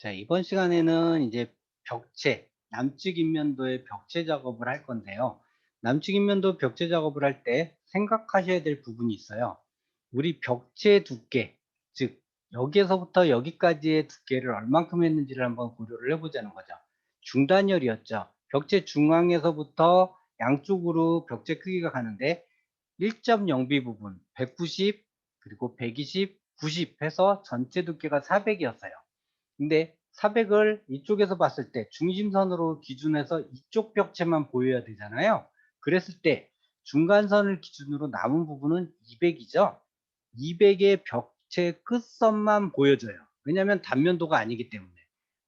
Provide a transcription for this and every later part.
자, 이번 시간에는 이제 벽체, 남측 인면도의 벽체 작업을 할 건데요. 남측 인면도 벽체 작업을 할 때 생각하셔야 될 부분이 있어요. 우리 벽체 두께, 즉 여기에서부터 여기까지의 두께를 얼만큼 했는지를 한번 고려를 해보자는 거죠. 중단열이었죠. 벽체 중앙에서부터 양쪽으로 벽체 크기가 가는데 1.0B 부분 190 그리고 120, 90 해서 전체 두께가 400이었어요. 근데 400을 이쪽에서 봤을 때 중심선으로 기준해서 이쪽 벽체만 보여야 되잖아요. 그랬을 때 중간선을 기준으로 남은 부분은 200이죠. 200의 벽체 끝선만 보여져요. 왜냐하면 단면도가 아니기 때문에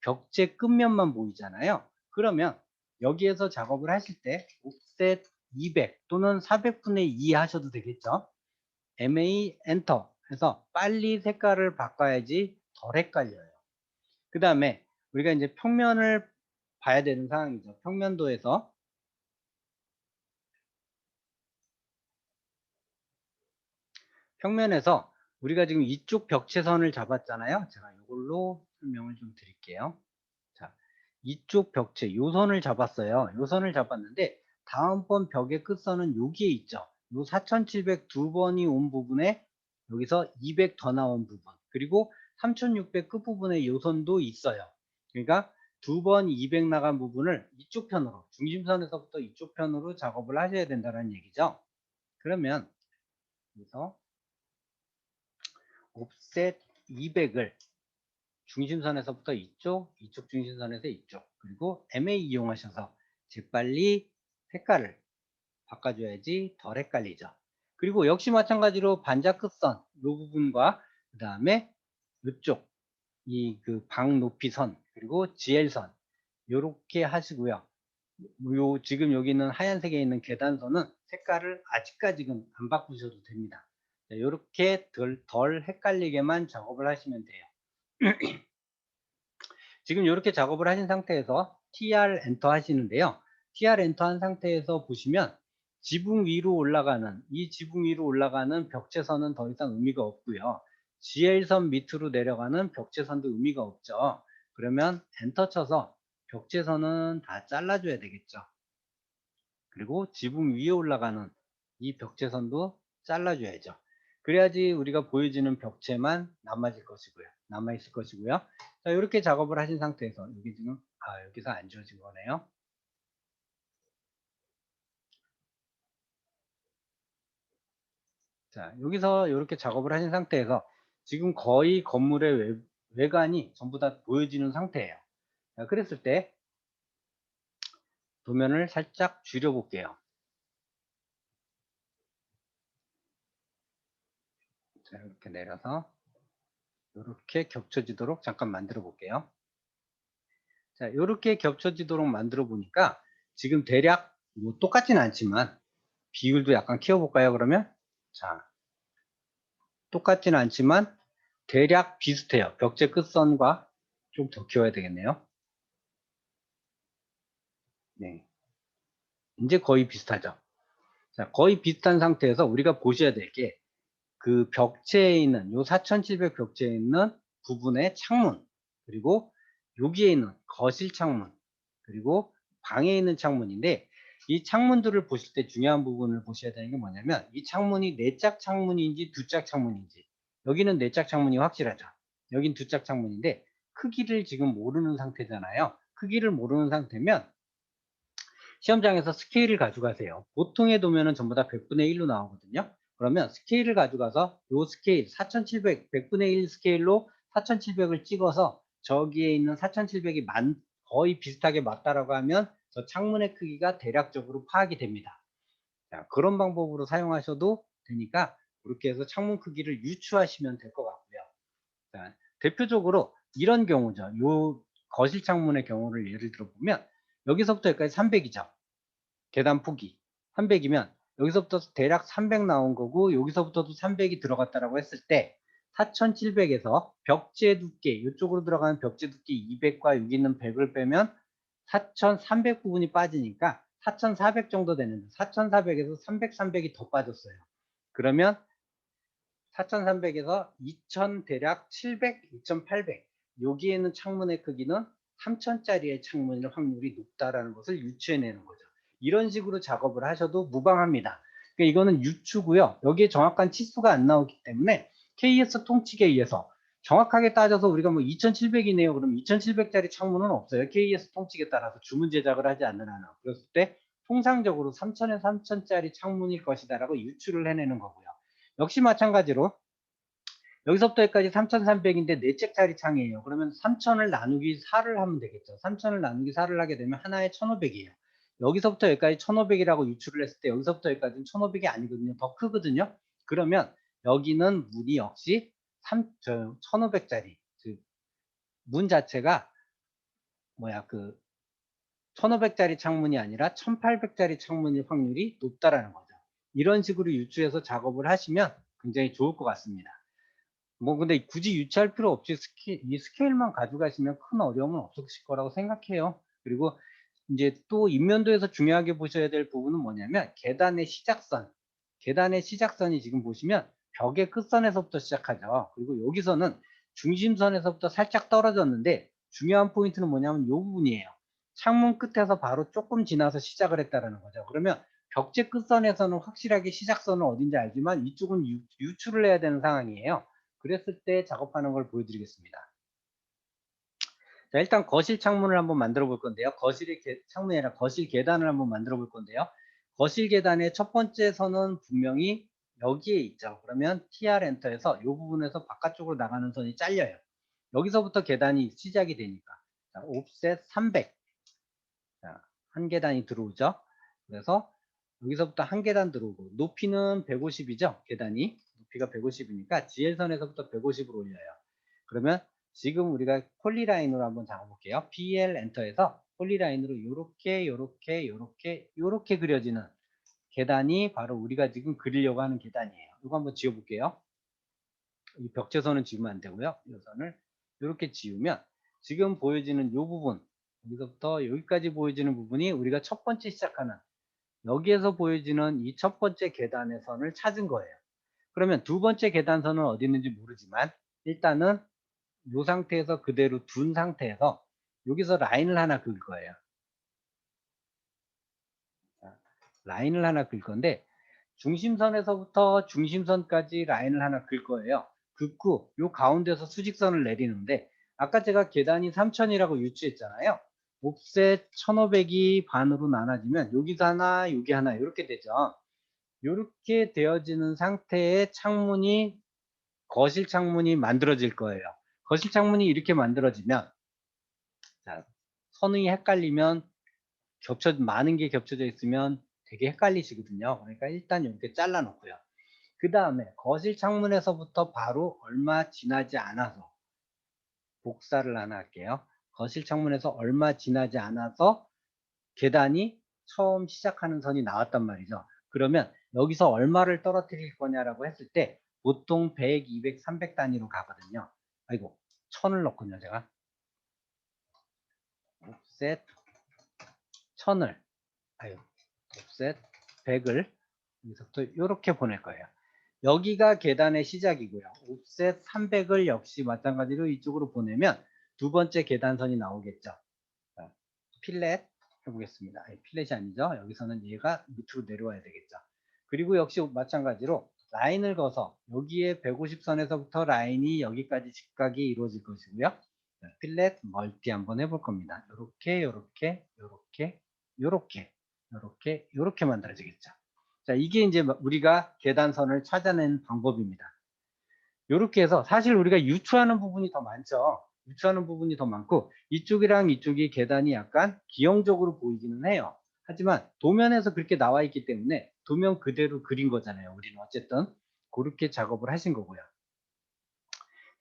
벽체 끝면만 보이잖아요. 그러면 여기에서 작업을 하실 때 옵셋 200 또는 400분의 2 하셔도 되겠죠. MA 엔터 해서 빨리 색깔을 바꿔야지 덜 헷갈려요. 그 다음에 우리가 이제 평면을 봐야 되는 상황이죠. 평면도에서 평면에서 우리가 지금 이쪽 벽체선을 잡았잖아요. 제가 이걸로 설명을 좀 드릴게요. 자, 이쪽 벽체, 요 선을 잡았어요. 요 선을 잡았는데 다음번 벽의 끝선은 여기에 있죠. 요 4700두 번이 온 부분에 여기서 200 더 나온 부분 그리고 3600 끝부분에 요 선도 있어요. 그러니까 두 번 200 나간 부분을 이쪽 편으로 중심선에서부터 이쪽 편으로 작업을 하셔야 된다는 얘기죠. 그러면 여기서 옵셋 200을 중심선에서부터 이쪽, 이쪽 중심선에서 이쪽 그리고 MA 이용하셔서 재빨리 색깔을 바꿔줘야지 덜 헷갈리죠. 그리고 역시 마찬가지로 반자 끝선 이 부분과 그 다음에 이쪽 이 그 방 높이 선 그리고 GL선 이렇게 하시고요. 요 지금 여기 있는 하얀색에 있는 계단선은 색깔을 아직까지는 안 바꾸셔도 됩니다. 이렇게 덜, 덜 헷갈리게만 작업을 하시면 돼요. 지금 이렇게 작업을 하신 상태에서 TR 엔터 하시는데요. TR 엔터 한 상태에서 보시면 지붕 위로 올라가는 이 지붕 위로 올라가는 벽체선은 더 이상 의미가 없고요. GL선 밑으로 내려가는 벽체선도 의미가 없죠. 그러면 엔터 쳐서 벽체선은 다 잘라줘야 되겠죠. 그리고 지붕 위에 올라가는 이 벽체선도 잘라줘야죠. 그래야지 우리가 보여지는 벽체만 남아질 것이고요. 남아있을 것이고요. 자, 이렇게 작업을 하신 상태에서 여기 지금 아, 여기서 안 지워진 거네요. 자, 여기서 이렇게 작업을 하신 상태에서 지금 거의 건물의 외, 외관이 전부 다 보여지는 상태예요. 자, 그랬을 때 도면을 살짝 줄여 볼게요. 자, 이렇게 내려서 이렇게 겹쳐지도록 잠깐 만들어 볼게요. 자, 이렇게 겹쳐지도록 만들어 보니까 지금 대략 뭐 똑같지는 않지만 비율도 약간 키워볼까요? 그러면 자, 똑같지는 않지만 대략 비슷해요. 벽체 끝선과 좀 더 키워야 되겠네요. 네. 이제 거의 비슷하죠. 자, 거의 비슷한 상태에서 우리가 보셔야 될 게 그 벽체에 있는 요 4700 벽체에 있는 부분의 창문 그리고 여기에 있는 거실 창문 그리고 방에 있는 창문인데 이 창문들을 보실 때 중요한 부분을 보셔야 되는 게 뭐냐면 이 창문이 네 짝 창문인지 두 짝 창문인지 여기는 네 짝 창문이 확실하죠. 여긴 두 짝 창문인데 크기를 지금 모르는 상태잖아요. 크기를 모르는 상태면 시험장에서 스케일을 가져가세요. 보통의 도면은 전부 다 100분의 1로 나오거든요. 그러면 스케일을 가져가서 요 스케일 4700, 100분의 1 스케일로 4700을 찍어서 저기에 있는 4700이 만, 거의 비슷하게 맞다라고 하면 저 창문의 크기가 대략적으로 파악이 됩니다. 자, 그런 방법으로 사용하셔도 되니까 그렇게 해서 창문 크기를 유추하시면 될 것 같고요. 자, 대표적으로 이런 경우죠. 요 거실 창문의 경우를 예를 들어 보면 여기서부터 여기까지 300이죠. 계단 폭이 300이면 여기서부터 대략 300 나온 거고 여기서부터도 300이 들어갔다라고 했을 때 4700에서 벽체 두께 이쪽으로 들어가는 벽체 두께 200과 여기 있는 100을 빼면 4300 부분이 빠지니까 4400 정도 되는데 4400에서 300, 300이 더 빠졌어요. 그러면 4300에서 2000 대략 700, 2800 여기에는 창문의 크기는 3천짜리의 창문일 확률이 높다라는 것을 유추해내는 거죠. 이런 식으로 작업을 하셔도 무방합니다. 그러니까 이거는 유추고요. 여기에 정확한 치수가 안 나오기 때문에 KS 통칙에 의해서 정확하게 따져서 우리가 뭐 2700이네요. 그럼 2700짜리 창문은 없어요. KS 통칙에 따라서 주문 제작을 하지 않는 한은. 그랬을 때 통상적으로 3000에 3000짜리 창문일 것이다라고 유추를 해내는 거고요. 역시 마찬가지로 여기서부터 여기까지 3,300인데 4짝짜리 창이에요. 그러면 3,000을 나누기 4를 하면 되겠죠. 3,000을 나누기 4를 하게 되면 하나에 1,500이에요. 여기서부터 여기까지 1,500이라고 유추를 했을 때 여기서부터 여기까지는 1,500이 아니거든요. 더 크거든요. 그러면 여기는 문이 역시 3, 저, 1,500짜리 문 자체가 뭐야 그 1,500짜리 창문이 아니라 1,800짜리 창문일 확률이 높다라는 거죠. 이런 식으로 유추해서 작업을 하시면 굉장히 좋을 것 같습니다. 뭐 근데 굳이 유치할 필요 없이 스케, 이 스케일만 가져가시면 큰 어려움은 없으실 거라고 생각해요. 그리고 이제 또 인면도에서 중요하게 보셔야 될 부분은 뭐냐면 계단의 시작선. 계단의 시작선이 지금 보시면 벽의 끝선에서부터 시작하죠. 그리고 여기서는 중심선에서부터 살짝 떨어졌는데 중요한 포인트는 뭐냐면 이 부분이에요. 창문 끝에서 바로 조금 지나서 시작을 했다라는 거죠. 그러면 벽제 끝선에서는 확실하게 시작선은 어딘지 알지만 이쪽은 유, 유출을 해야 되는 상황이에요. 그랬을 때 작업하는 걸 보여드리겠습니다. 자, 일단 거실 창문을 한번 만들어 볼 건데요. 거실의 게, 창문이 아니라 거실 계단을 한번 만들어 볼 건데요. 거실 계단의 첫 번째 선은 분명히 여기에 있죠. 그러면 TR 엔터에서 이 부분에서 바깥쪽으로 나가는 선이 잘려요. 여기서부터 계단이 시작이 되니까. 자, 옵셋 300. 자, 한 계단이 들어오죠. 그래서 여기서부터 한 계단 들어오고 높이는 150이죠. 계단이. 높이가 150이니까 GL선에서부터 150으로 올려요. 그러면 지금 우리가 폴리라인으로 한번 잡아볼게요. PL 엔터에서 폴리라인으로 이렇게 이렇게 이렇게 이렇게 그려지는 계단이 바로 우리가 지금 그리려고 하는 계단이에요. 이거 한번 지워볼게요. 이 벽체선은 지우면 안 되고요. 이 선을 이렇게 지우면 지금 보여지는 이 부분 여기서부터 여기까지 보여지는 부분이 우리가 첫 번째 시작하는 여기에서 보여지는 이 첫 번째 계단의 선을 찾은 거예요. 그러면 두 번째 계단선은 어디 있는지 모르지만 일단은 이 상태에서 그대로 둔 상태에서 여기서 라인을 하나 그을 거예요. 라인을 하나 그을 건데 중심선에서부터 중심선까지 라인을 하나 그을 거예요. 긋고 요 가운데서 수직선을 내리는데 아까 제가 계단이 3000이라고 유추했잖아요. 옵셋 1500이 반으로 나눠지면 여기서 하나 여기 하나 이렇게 되죠. 이렇게 되어지는 상태의 창문이 거실 창문이 만들어질 거예요. 거실 창문이 이렇게 만들어지면 자, 선이 헷갈리면 겹쳐 많은 게 겹쳐져 있으면 되게 헷갈리시거든요. 그러니까 일단 이렇게 잘라 놓고요. 그 다음에 거실 창문에서부터 바로 얼마 지나지 않아서 복사를 하나 할게요. 거실 창문에서 얼마 지나지 않아서 계단이 처음 시작하는 선이 나왔단 말이죠. 그러면 여기서 얼마를 떨어뜨릴 거냐라고 했을 때 보통 100, 200, 300 단위로 가거든요. 아이고, 1000을 넣군요, 제가. 옵셋 1000을, 아유, 옵셋 100을 여기서부터 이렇게 보낼 거예요. 여기가 계단의 시작이고요. 옵셋 300을 역시 마찬가지로 이쪽으로 보내면 두 번째 계단선이 나오겠죠. 자, 필렛 해보겠습니다. 아니, 필렛이 아니죠. 여기서는 얘가 밑으로 내려와야 되겠죠. 그리고 역시 마찬가지로 라인을 거서 여기에 150선에서부터 라인이 여기까지 직각이 이루어질 것이고요. 자, 필렛 멀티 한번 해볼 겁니다. 이렇게, 이렇게, 이렇게, 이렇게, 이렇게, 이렇게 만들어지겠죠. 자, 이게 이제 우리가 계단선을 찾아낸 방법입니다. 이렇게 해서 사실 우리가 유추하는 부분이 더 많죠. 유추하는 부분이 더 많고 이쪽이랑 이쪽이 계단이 약간 기형적으로 보이기는 해요. 하지만 도면에서 그렇게 나와 있기 때문에 도면 그대로 그린 거잖아요. 우리는 어쨌든 그렇게 작업을 하신 거고요.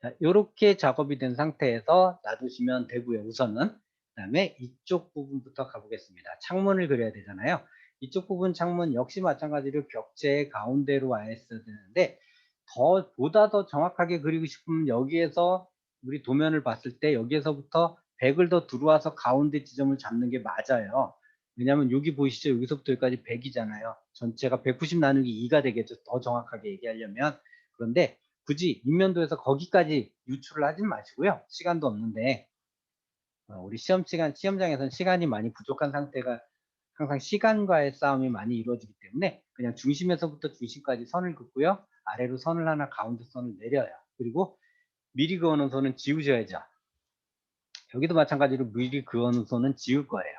자, 이렇게 작업이 된 상태에서 놔두시면 되고요. 우선은 그 다음에 이쪽 부분부터 가보겠습니다. 창문을 그려야 되잖아요. 이쪽 부분 창문 역시 마찬가지로 벽체 가운데로 와 있어야 되는데 더 보다 더 정확하게 그리고 싶으면 여기에서 우리 도면을 봤을 때 여기에서부터 100을 더 들어와서 가운데 지점을 잡는 게 맞아요. 왜냐하면 여기 보이시죠? 여기서부터 여기까지 100이잖아요. 전체가 190 나누기 2가 되겠죠. 더 정확하게 얘기하려면. 그런데 굳이 인면도에서 거기까지 유출을 하진 마시고요. 시간도 없는데 어, 우리 시험 시간 시험장에서는 시간이 많이 부족한 상태가 항상 시간과의 싸움이 많이 이루어지기 때문에 그냥 중심에서부터 중심까지 선을 긋고요. 아래로 선을 하나 가운데 선을 내려요. 그리고 미리 그어놓은 선은 지우셔야죠. 여기도 마찬가지로 미리 그어놓은 선은 지울 거예요.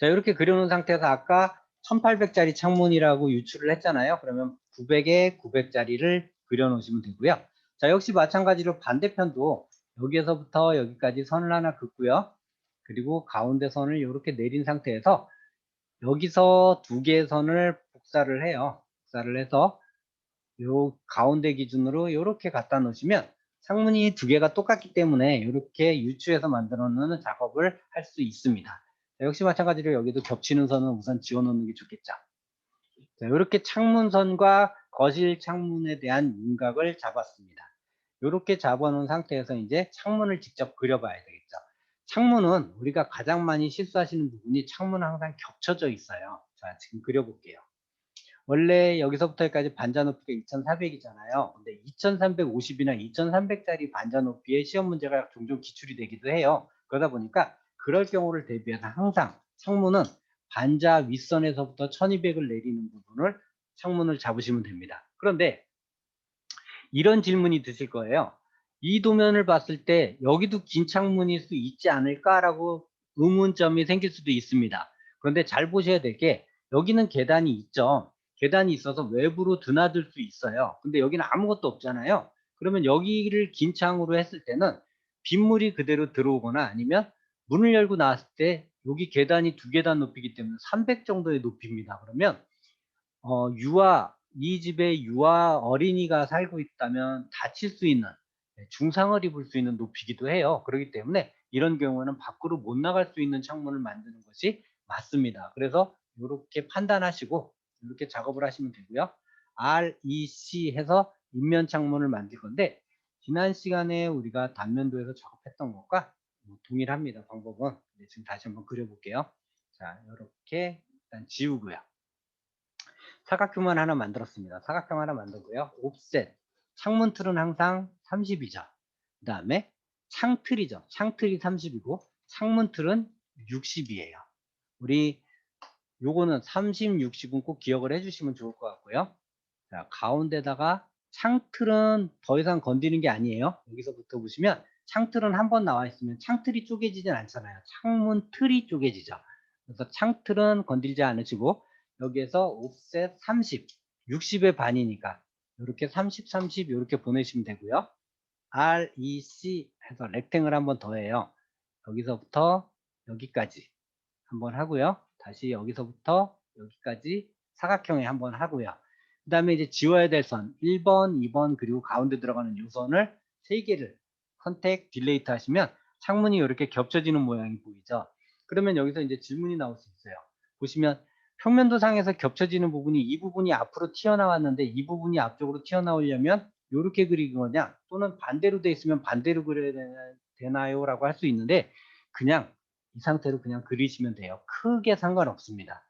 자 이렇게 그려놓은 상태에서 아까 1800짜리 창문이라고 유출을 했잖아요. 그러면 900에 900짜리를 그려놓으시면 되고요. 자 역시 마찬가지로 반대편도 여기에서부터 여기까지 선을 하나 긋고요. 그리고 가운데 선을 이렇게 내린 상태에서 여기서 두 개의 선을 복사를 해요. 복사를 해서 요 가운데 기준으로 이렇게 갖다 놓으시면 창문이 두 개가 똑같기 때문에 이렇게 유추해서 만들어 놓는 작업을 할 수 있습니다. 자, 역시 마찬가지로 여기도 겹치는 선은 우선 지워 놓는 게 좋겠죠. 자, 이렇게 창문선과 거실 창문에 대한 윤곽을 잡았습니다. 이렇게 잡아놓은 상태에서 이제 창문을 직접 그려봐야 되겠죠. 창문은 우리가 가장 많이 실수하시는 부분이 창문은 항상 겹쳐져 있어요. 자, 지금 그려볼게요. 원래 여기서부터 여기까지 반자 높이가 2400이잖아요. 근데 2350이나 2300짜리 반자 높이의 시험 문제가 종종 기출이 되기도 해요. 그러다 보니까 그럴 경우를 대비해서 항상 창문은 반자 윗선에서부터 1200을 내리는 부분을 창문을 잡으시면 됩니다. 그런데 이런 질문이 드실 거예요. 이 도면을 봤을 때 여기도 긴 창문일 수 있지 않을까라고 의문점이 생길 수도 있습니다. 그런데 잘 보셔야 될 게 여기는 계단이 있죠. 계단이 있어서 외부로 드나들 수 있어요. 근데 여기는 아무것도 없잖아요. 그러면 여기를 긴 창으로 했을 때는 빗물이 그대로 들어오거나 아니면 문을 열고 나왔을 때 여기 계단이 두 계단 높이기 때문에 300 정도의 높이입니다. 그러면 어, 유아 이 집에 유아 어린이가 살고 있다면 다칠 수 있는 네, 중상을 입을 수 있는 높이기도 해요. 그렇기 때문에 이런 경우는 밖으로 못 나갈 수 있는 창문을 만드는 것이 맞습니다. 그래서 이렇게 판단하시고 이렇게 작업을 하시면 되고요. REC 해서 인면 창문을 만들 건데 지난 시간에 우리가 단면도에서 작업했던 것과 뭐 동일합니다. 방법은 네, 지금 다시 한번 그려볼게요. 자 이렇게 일단 지우고요. 사각형만 하나 만들었습니다. 사각형 하나 만들고요. 옵셋 창문 틀은 항상 30이죠. 그 다음에 창틀이죠. 창틀이 30이고 창문 틀은 60이에요. 우리 요거는 30, 60은 꼭 기억을 해주시면 좋을 것 같고요. 자, 가운데다가 창틀은 더 이상 건드리는 게 아니에요. 여기서부터 보시면 창틀은 한 번 나와 있으면 창틀이 쪼개지진 않잖아요. 창문 틀이 쪼개지죠. 그래서 창틀은 건들지 않으시고 여기에서 옵셋 30, 60의 반이니까 이렇게 30, 30 이렇게 보내시면 되고요. REC 해서 렉탱을 한번 더해요. 여기서부터 여기까지 한번 하고요. 다시 여기서부터 여기까지 사각형에 한번 하고요. 그 다음에 이제 지워야 될 선 1번, 2번 그리고 가운데 들어가는 요선을 3개를 선택, 딜레이트 하시면 창문이 이렇게 겹쳐지는 모양이 보이죠. 그러면 여기서 이제 질문이 나올 수 있어요. 보시면 평면도상에서 겹쳐지는 부분이 이 부분이 앞으로 튀어나왔는데 이 부분이 앞쪽으로 튀어나오려면 이렇게 그리는 거냐 또는 반대로 돼 있으면 반대로 그려야 되나요? 라고 할 수 있는데 그냥 이 상태로 그냥 그리시면 돼요. 크게 상관없습니다.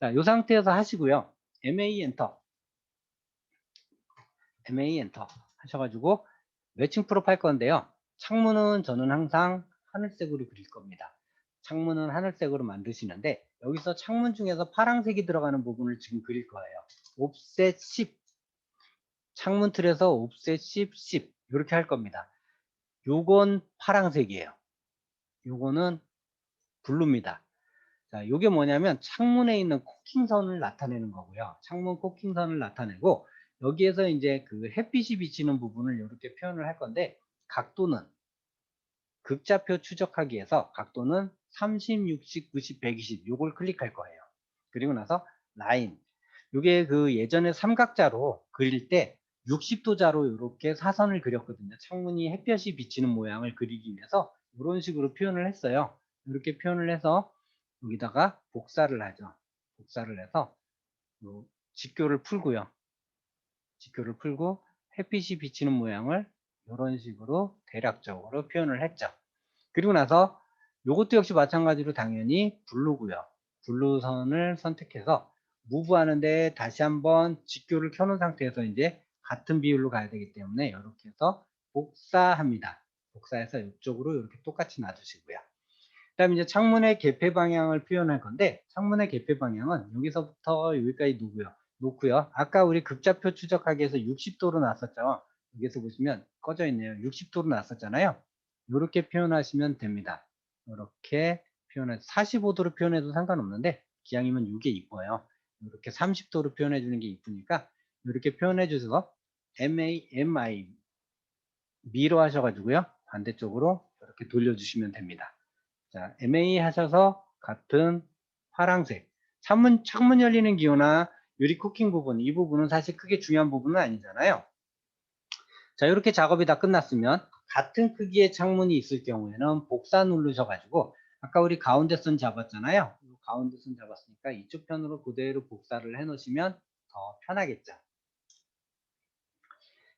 자, 이 상태에서 하시고요. MA 엔터. MA 엔터 하셔가지고 매칭 프로프 할 건데요. 창문은 저는 항상 하늘색으로 그릴 겁니다. 창문은 하늘색으로 만드시는데 여기서 창문 중에서 파란색이 들어가는 부분을 지금 그릴 거예요. 옵셋 10 창문 틀에서 옵셋 10, 10 이렇게 할 겁니다. 요건 파란색이에요. 요거는 블루입니다. 자, 요게 뭐냐면 창문에 있는 코킹선을 나타내는 거고요. 창문 코킹선을 나타내고 여기에서 이제 그 햇빛이 비치는 부분을 이렇게 표현을 할 건데 각도는 극좌표 추적하기 위해서 각도는 30, 60, 90, 120 요걸 클릭할 거예요. 그리고 나서 라인 요게 그 예전에 삼각자로 그릴 때 60도자로 이렇게 사선을 그렸거든요. 창문이 햇볕이 비치는 모양을 그리기 위해서 이런 식으로 표현을 했어요. 이렇게 표현을 해서 여기다가 복사를 하죠. 복사를 해서 직교를 풀고요. 직교를 풀고 햇빛이 비치는 모양을 이런 식으로 대략적으로 표현을 했죠. 그리고 나서 이것도 역시 마찬가지로 당연히 블루고요. 블루 선을 선택해서 무브 하는데 다시 한번 직교를 켜놓은 상태에서 이제 같은 비율로 가야 되기 때문에 이렇게 해서 복사합니다. 복사해서 이쪽으로 이렇게 똑같이 놔두시고요. 그 다음에 이제 창문의 개폐 방향을 표현할 건데 창문의 개폐 방향은 여기서부터 여기까지 놓고요. 놓고요. 아까 우리 극좌표 추적하기 위해서 60도로 놨었죠. 여기서 보시면 꺼져 있네요. 60도로 놨었잖아요. 이렇게 표현하시면 됩니다. 이렇게 표현해 45도로 표현해도 상관없는데 기왕이면 이게 이뻐요. 이렇게 30도로 표현해 주는 게 이쁘니까 이렇게 표현해 주셔서 MA, MI 미로 하셔가지고요. 반대쪽으로 이렇게 돌려주시면 됩니다. 자, MA 하셔서 같은 파랑색. 창문, 창문 열리는 기호나 유리 쿠킹 부분, 이 부분은 사실 크게 중요한 부분은 아니잖아요. 자, 이렇게 작업이 다 끝났으면 같은 크기의 창문이 있을 경우에는 복사 누르셔 가지고 아까 우리 가운데 선 잡았잖아요. 가운데 선 잡았으니까 이쪽 편으로 그대로 복사를 해 놓으시면 더 편하겠죠.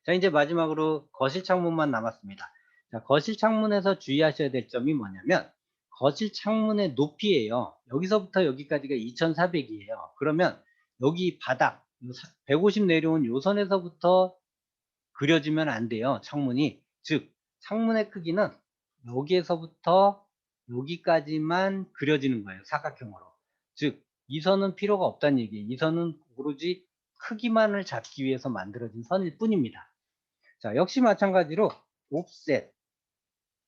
자, 이제 마지막으로 거실 창문만 남았습니다. 자, 거실 창문에서 주의하셔야 될 점이 뭐냐면 거실 창문의 높이예요. 여기서부터 여기까지가 2400이에요. 그러면 여기 바닥 150 내려온 요 선에서부터 그려지면 안 돼요. 창문이. 즉 창문의 크기는 여기에서부터 여기까지만 그려지는 거예요. 사각형으로. 즉 이 선은 필요가 없다는 얘기예요. 이 선은 오로지 크기만을 잡기 위해서 만들어진 선일 뿐입니다. 자, 역시 마찬가지로 옵셋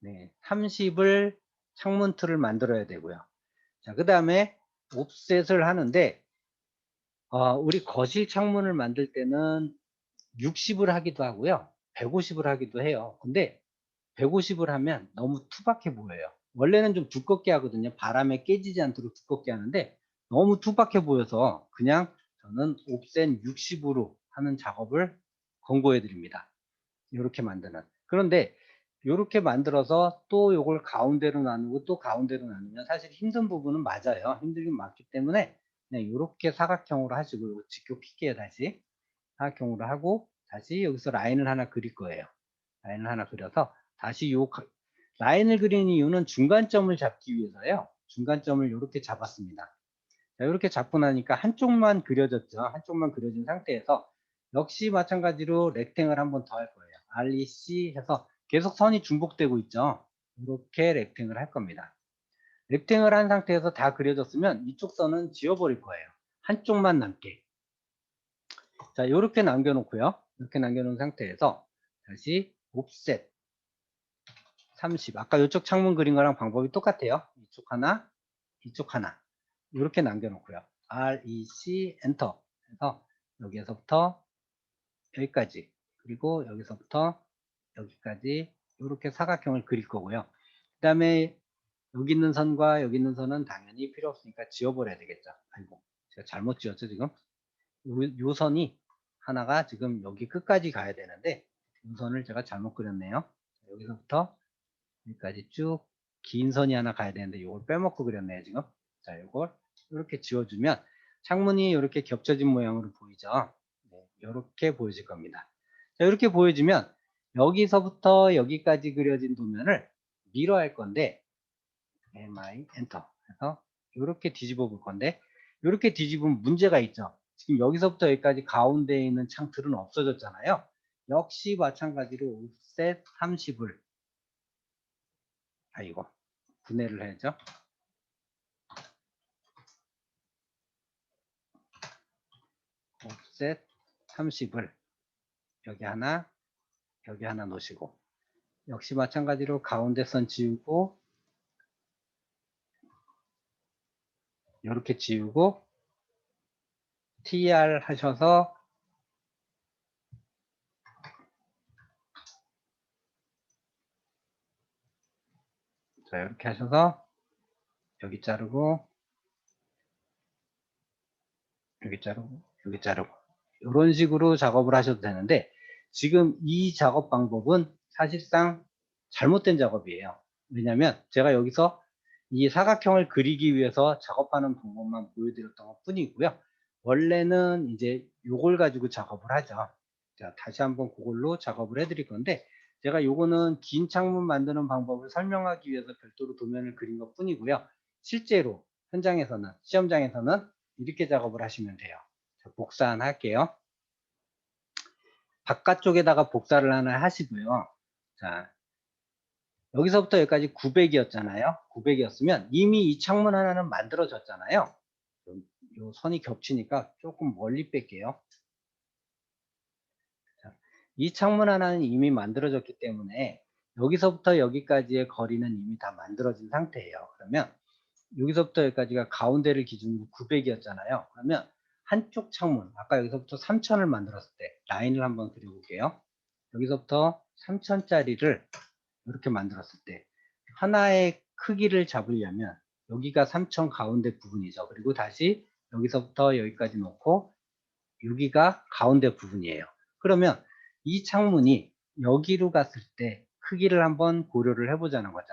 네, 30을 창문 틀을 만들어야 되고요. 자, 그 다음에 옵셋을 하는데 어, 우리 거실 창문을 만들 때는 60을 하기도 하고요. 150을 하기도 해요. 근데 150을 하면 너무 투박해 보여요. 원래는 좀 두껍게 하거든요. 바람에 깨지지 않도록 두껍게 하는데 너무 투박해 보여서 그냥 저는 옵센 60으로 하는 작업을 권고해 드립니다. 이렇게 만드는. 그런데 이렇게 만들어서 또 이걸 가운데로 나누고 또 가운데로 나누면 사실 힘든 부분은 맞아요. 힘들긴 맞기 때문에 네, 이렇게 사각형으로 하시고 이거 직교킬게요 다시 사각형으로 하고 다시 여기서 라인을 하나 그릴 거예요. 라인을 하나 그려서 다시 요 라인을 그리는 이유는 중간점을 잡기 위해서요. 중간점을 이렇게 잡았습니다. 자, 이렇게 잡고 나니까 한쪽만 그려졌죠. 한쪽만 그려진 상태에서 역시 마찬가지로 렉탱을 한번 더 할 거예요. REC 해서 계속 선이 중복되고 있죠. 이렇게 렉탱을 할 겁니다. 렉탱을 한 상태에서 다 그려졌으면 이쪽 선은 지워버릴 거예요. 한쪽만 남게. 자, 이렇게 남겨놓고요. 이렇게 남겨놓은 상태에서 다시 옵셋 30. 아까 이쪽 창문 그린 거랑 방법이 똑같아요. 이쪽 하나, 이쪽 하나. 이렇게 남겨놓고요. REC 엔터 해서 여기에서부터 여기까지 그리고 여기서부터 여기까지 이렇게 사각형을 그릴 거고요. 그 다음에 여기 있는 선과 여기 있는 선은 당연히 필요 없으니까 지워버려야 되겠죠. 아이고 제가 잘못 지웠죠 지금. 요, 요 선이 하나가 지금 여기 끝까지 가야 되는데 이 선을 제가 잘못 그렸네요. 여기서부터 여기까지 쭉 긴 선이 하나 가야 되는데 이걸 빼먹고 그렸네요 지금. 자, 이걸 이렇게 지워주면 창문이 이렇게 겹쳐진 모양으로 보이죠. 네, 이렇게 보여질 겁니다. 자, 이렇게 보여지면 여기서부터 여기까지 그려진 도면을 미러 할 건데 mi 엔터 해서 이렇게 뒤집어 볼 건데 이렇게 뒤집으면 문제가 있죠. 지금 여기서부터 여기까지 가운데에 있는 창틀은 없어졌잖아요. 역시 마찬가지로 옵셋 30을 아이고 분해를 해야죠. 옵셋 30을 여기 하나 여기 하나 놓으시고 역시 마찬가지로 가운데 선 지우고 이렇게 지우고 TR 하셔서 자 이렇게 하셔서 여기 자르고 여기 자르고 여기 자르고 이런 식으로 작업을 하셔도 되는데 지금 이 작업 방법은 사실상 잘못된 작업이에요. 왜냐하면 제가 여기서 이 사각형을 그리기 위해서 작업하는 방법만 보여드렸던 것 뿐이고요. 원래는 이제 요걸 가지고 작업을 하죠. 자, 다시 한번 그걸로 작업을 해 드릴 건데 제가 요거는 긴 창문 만드는 방법을 설명하기 위해서 별도로 도면을 그린 것 뿐이고요. 실제로 현장에서는 시험장에서는 이렇게 작업을 하시면 돼요. 자, 복사 하나 할게요. 바깥쪽에다가 복사를 하나 하시고요. 자, 여기서부터 여기까지 900이었잖아요. 900이었으면 이미 이 창문 하나는 만들어졌잖아요. 요, 요 선이 겹치니까 조금 멀리 뺄게요. 자, 이 창문 하나는 이미 만들어졌기 때문에 여기서부터 여기까지의 거리는 이미 다 만들어진 상태예요. 그러면 여기서부터 여기까지가 가운데를 기준으로 900이었잖아요. 그러면 한쪽 창문, 아까 여기서부터 3000을 만들었을 때 라인을 한번 그려볼게요. 여기서부터 3000짜리를 이렇게 만들었을 때 하나의 크기를 잡으려면 여기가 3000 가운데 부분이죠. 그리고 다시 여기서부터 여기까지 놓고 여기가 가운데 부분이에요. 그러면 이 창문이 여기로 갔을 때 크기를 한번 고려를 해보자는 거죠.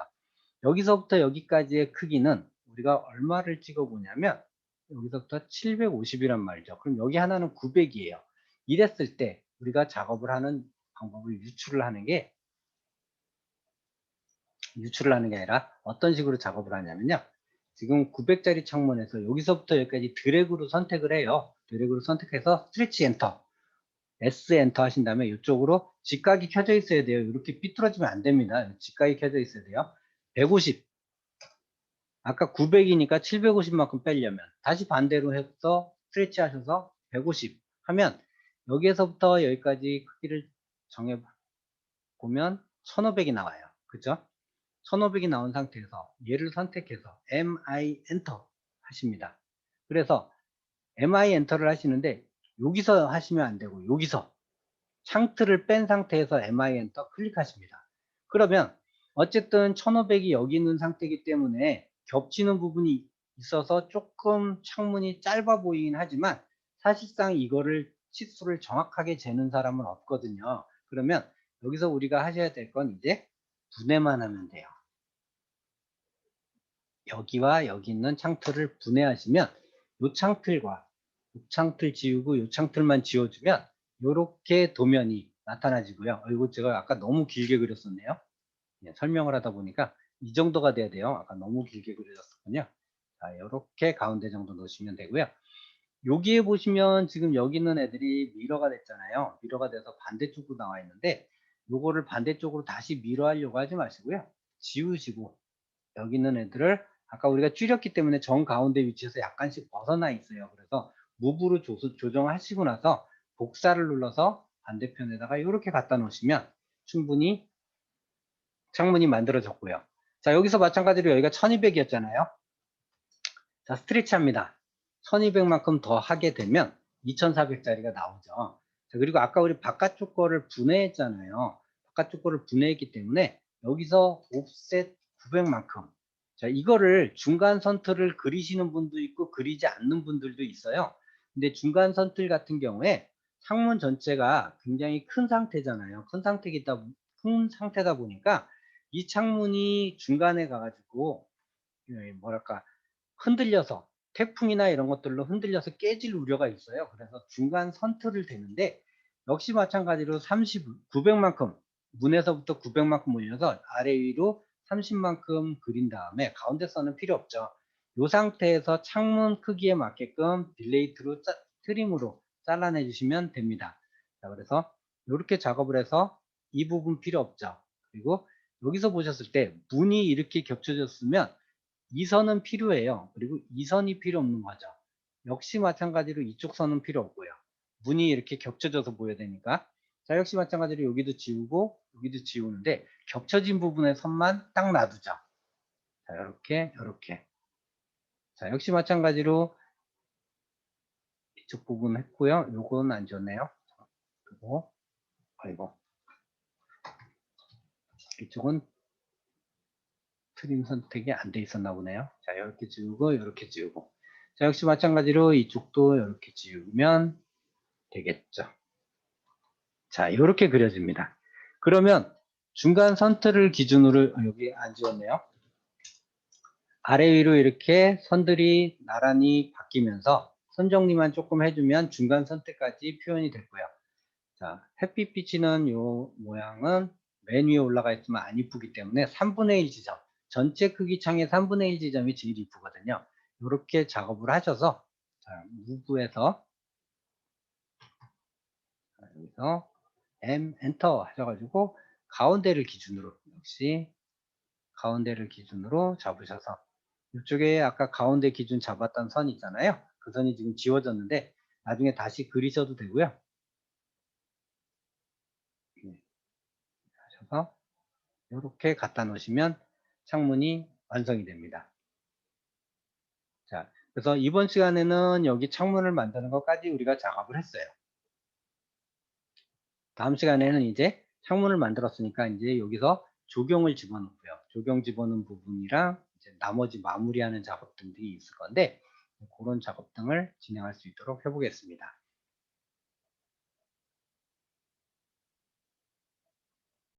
여기서부터 여기까지의 크기는 우리가 얼마를 찍어보냐면 여기서부터 750이란 말이죠. 그럼 여기 하나는 900이에요. 이랬을 때 우리가 작업을 하는 방법을 유출을 하는 게 유출을 하는 게 아니라 어떤 식으로 작업을 하냐면요. 지금 900짜리 창문에서 여기서부터 여기까지 드래그로 선택을 해요. 드래그로 선택해서 스트레치 엔터 S 엔터 하신 다음에 이쪽으로 직각이 켜져 있어야 돼요. 이렇게 삐뚤어지면 안 됩니다. 직각이 켜져 있어야 돼요. 150 아까 900이니까 750만큼 빼려면 다시 반대로 해서 스트레치 하셔서 150 하면 여기에서부터 여기까지 크기를 정해 보면 1500이 나와요. 그죠? 1500이 나온 상태에서 얘를 선택해서 MI 엔터 하십니다. 그래서 MI 엔터를 하시는데 여기서 하시면 안 되고 여기서 창틀을 뺀 상태에서 MI 엔터 클릭하십니다. 그러면 어쨌든 1500이 여기 있는 상태이기 때문에 겹치는 부분이 있어서 조금 창문이 짧아 보이긴 하지만 사실상 이거를 치수를 정확하게 재는 사람은 없거든요. 그러면 여기서 우리가 하셔야 될 건 이제 분해만 하면 돼요. 여기와 여기 있는 창틀을 분해하시면 이 창틀과 이 창틀 지우고 이 창틀만 지워주면 이렇게 도면이 나타나지고요. 어, 이거 제가 아까 너무 길게 그렸었네요. 예, 설명을 하다 보니까 이 정도가 돼야 돼요. 아까 너무 길게 그려졌었군요. 자, 이렇게 가운데 정도 넣으시면 되고요. 여기에 보시면 지금 여기 있는 애들이 미러가 됐잖아요. 미러가 돼서 반대쪽으로 나와 있는데 요거를 반대쪽으로 다시 미러 하려고 하지 마시고요. 지우시고 여기 있는 애들을 아까 우리가 줄였기 때문에 정 가운데 위치에서 약간씩 벗어나 있어요. 그래서 무브로 조정하시고 나서 복사를 눌러서 반대편에다가 이렇게 갖다 놓으시면 충분히 창문이 만들어졌고요. 자, 여기서 마찬가지로 여기가 1200이었잖아요. 자, 스트레치 합니다. 1200만큼 더 하게 되면 2400짜리가 나오죠. 자, 그리고 아까 우리 바깥쪽 거를 분해했잖아요. 바깥쪽 거를 분해했기 때문에 여기서 옵셋 900만큼. 자, 이거를 중간 선틀을 그리시는 분도 있고 그리지 않는 분들도 있어요. 근데 중간 선틀 같은 경우에 창문 전체가 굉장히 큰 상태잖아요. 큰 상태이다, 큰 상태다 보니까 이 창문이 중간에 가가지고 예, 뭐랄까 흔들려서 태풍이나 이런 것들로 흔들려서 깨질 우려가 있어요. 그래서 중간 선틀을 대는데 역시 마찬가지로 30, 900만큼 문에서부터 900만큼 올려서 아래 위로 30만큼 그린 다음에 가운데 선은 필요 없죠. 이 상태에서 창문 크기에 맞게끔 빌레이트로 짜, 트림으로 잘라내 주시면 됩니다. 자, 그래서 이렇게 작업을 해서 이 부분 필요 없죠. 그리고 여기서 보셨을 때 문이 이렇게 겹쳐졌으면 이 선은 필요해요. 그리고 이 선이 필요 없는 거죠. 역시 마찬가지로 이쪽 선은 필요 없고요. 문이 이렇게 겹쳐져서 보여야 되니까 자 역시 마찬가지로 여기도 지우고 여기도 지우는데 겹쳐진 부분의 선만 딱 놔두죠. 자 이렇게 이렇게 자 역시 마찬가지로 이쪽 부분 했고요. 요건 안 좋네요. 그리고 아이고 이쪽은 트림 선택이 안 돼 있었나 보네요. 자, 이렇게 지우고, 이렇게 지우고. 자, 역시 마찬가지로 이쪽도 이렇게 지우면 되겠죠. 자, 이렇게 그려집니다. 그러면 중간 선틀을 기준으로, 어, 여기 안 지웠네요. 아래 위로 이렇게 선들이 나란히 바뀌면서 선 정리만 조금 해주면 중간 선택까지 표현이 됐고요. 자, 햇빛 비치는 요 모양은 맨 위에 올라가 있으면 안 이쁘기 때문에 3분의 1 지점 전체 크기 창의 3분의 1 지점이 제일 이쁘거든요 이렇게 작업을 하셔서 자, 무브에서 자, 여기서 M 엔터 하셔가지고 가운데를 기준으로 역시 가운데를 기준으로 잡으셔서 이쪽에 아까 가운데 기준 잡았던 선 있잖아요. 그 선이 지금 지워졌는데 나중에 다시 그리셔도 되고요. 네. 하셔서 이렇게 갖다 놓으시면 창문이 완성이 됩니다. 자, 그래서 이번 시간에는 여기 창문을 만드는 것까지 우리가 작업을 했어요. 다음 시간에는 이제 창문을 만들었으니까 이제 여기서 조경을 집어넣고요. 조경 집어넣은 부분이랑 나머지 마무리하는 작업 등이 있을 건데 그런 작업 등을 진행할 수 있도록 해보겠습니다.